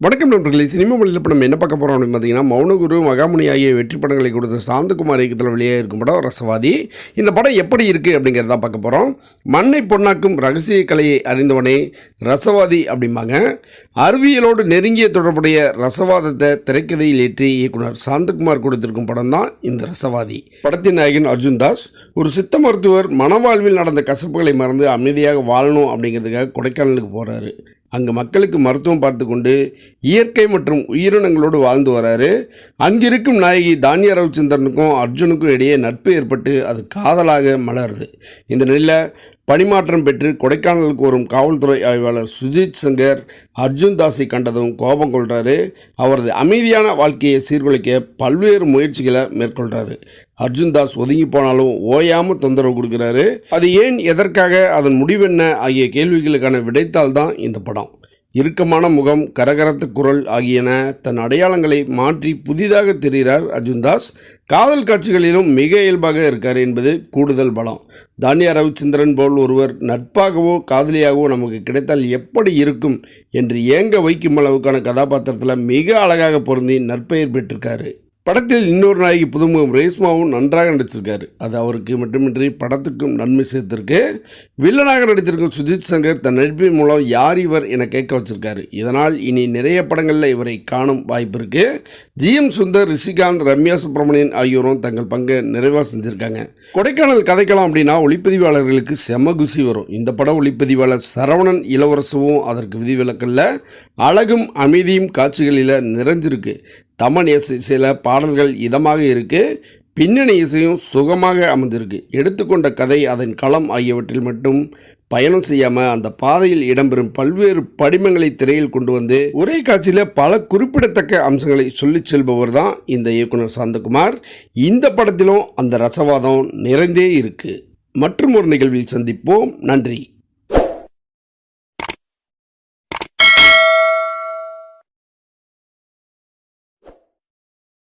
வணக்கம் நண்பர்களே சினிமா மொழியில் இப்போ நம்ம என்ன பார்க்க போகிறோம் அப்படின்னு பார்த்தீங்கன்னா மௌனகுரு மகாமுனி ஆகிய வெற்றி படங்களை கொடுத்த சாந்தகுமார் இயக்கத்தில் வெளியே இருக்கும் படம் ரசவாதி. இந்த படம் எப்படி இருக்குது அப்படிங்கிறத பார்க்க போகிறோம் மண்ணை பொன்னாக்கும் ரகசிய கலையை அறிந்தவனே ரசவாதி அப்படிம்பாங்க. அறிவியலோடு நெருங்கிய தொடர்புடைய ரசவாதத்தை திரைக்கதையில் ஏற்றி இயக்குனர் சாந்தகுமார் கொடுத்திருக்கும் படம் தான் இந்த ரசவாதி. படத்தின் நாயகன் அர்ஜுன் தாஸ் ஒரு சித்த மருத்துவர் மனவாழ்வில் நடந்த கசப்புகளை மறந்து அமைதியாக வாழணும் அப்படிங்கிறதுக்காக கொடைக்கானலுக்கு போகிறாரு அங்கே மக்களுக்கு மருத்துவம் பார்த்து கொண்டு இயற்கை மற்றும் உயிரினங்களோடு வாழ்ந்து வராரு. அங்கிருக்கும் நாயகி தானிய ரவிச்சந்திரனுக்கும் அர்ஜுனுக்கும் இடையே நட்பு ஏற்பட்டு அது காதலாக மலருது. இந்த நிலையில் பணிமாற்றம் பெற்று கொடைக்கானலுக்கு வரும் காவல்துறை ஆய்வாளர் சுஜித் சங்கர் அர்ஜுன் தாஸை கண்டதும் கோபம் கொள்கிறாரு அவரது அமைதியான வாழ்க்கையை சீர்குலைக்க பல்வேறு முயற்சிகளை மேற்கொள்கிறாரு அர்ஜுன் தாஸ் ஒதுங்கி போனாலும் ஓயாமல் தொந்தரவு கொடுக்குறாரு. அது ஏன் எதற்காக அதன் முடிவென்ன ஆகிய கேள்விகளுக்கான விடைத்தால் தான் இந்த படம். இறுக்கமான முகம் கரகரத்து குரல் ஆகியன தன் அடையாளங்களை மாற்றி புதிதாக தெரிகிறார் அர்ஜுன் தாஸ் காதல் காட்சிகளிலும் மிக இயல்பாக இருக்கார் என்பது கூடுதல் பலம். தானியா ரவிச்சந்திரன் போல் ஒருவர் நட்பாகவோ காதலியாகவோ நமக்கு கிடைத்தால் எப்படி இருக்கும் என்று ஏங்க வைக்கும் அளவுக்கான கதாபாத்திரத்தில் மிக அழகாக பொருந்தி நற்பெயர் பெற்றிருக்காரு. படத்தில் இன்னொரு நாயகி புதுமுகம் ரேஸ்மாவும் நன்றாக நடிச்சிருக்காரு. அது அவருக்கு மட்டுமின்றி படத்துக்கும் நன்மை சேர்த்திருக்கு. வில்லனாக நடித்திருக்கும் சுஜித் சங்கர் தன் நடிப்பின் மூலம் யார் இவர் என கேட்க வச்சிருக்காரு. இதனால் இனி நிறைய படங்களில் இவரை காணும் வாய்ப்பு இருக்கு. ஜிஎம் சுந்தர் ரிஷிகாந்த் ரம்யா சுப்பிரமணியன் ஆகியோரும் தங்கள் பங்கை நிறைவாக செஞ்சுருக்காங்க. கொடைக்கானல் கதைக்கலாம் அப்படின்னா ஒளிப்பதிவாளர்களுக்கு செம குசி வரும். இந்த பட ஒளிப்பதிவாளர் சரவணன் இளவரசுவும் அதற்கு விதிவிலக்கல்ல. அழகும் அமைதியும் காட்சிகளில் நிறைஞ்சிருக்கு. தமன் இசை சில பாடல்கள் இதமாக இருக்குது பின்னணி இசையும் சுகமாக அமைந்திருக்கு எடுத்துக்கொண்ட கதை அதன் களம் ஆகியவற்றில் மட்டும் பயணம் செய்யாமல் அந்த பாதையில் இடம்பெறும் பல்வேறு படிமங்களை திரையில் கொண்டு வந்து ஒரே காட்சியில் பல குறிப்பிடத்தக்க அம்சங்களை சொல்லிச் செல்பவர் தான் இந்த இயக்குனர் சாந்தகுமார். இந்த படத்திலும் அந்த ரசவாதம் நிறைந்தே இருக்குது மற்றும் ஒரு நிகழ்வில் சந்திப்போம். நன்றி.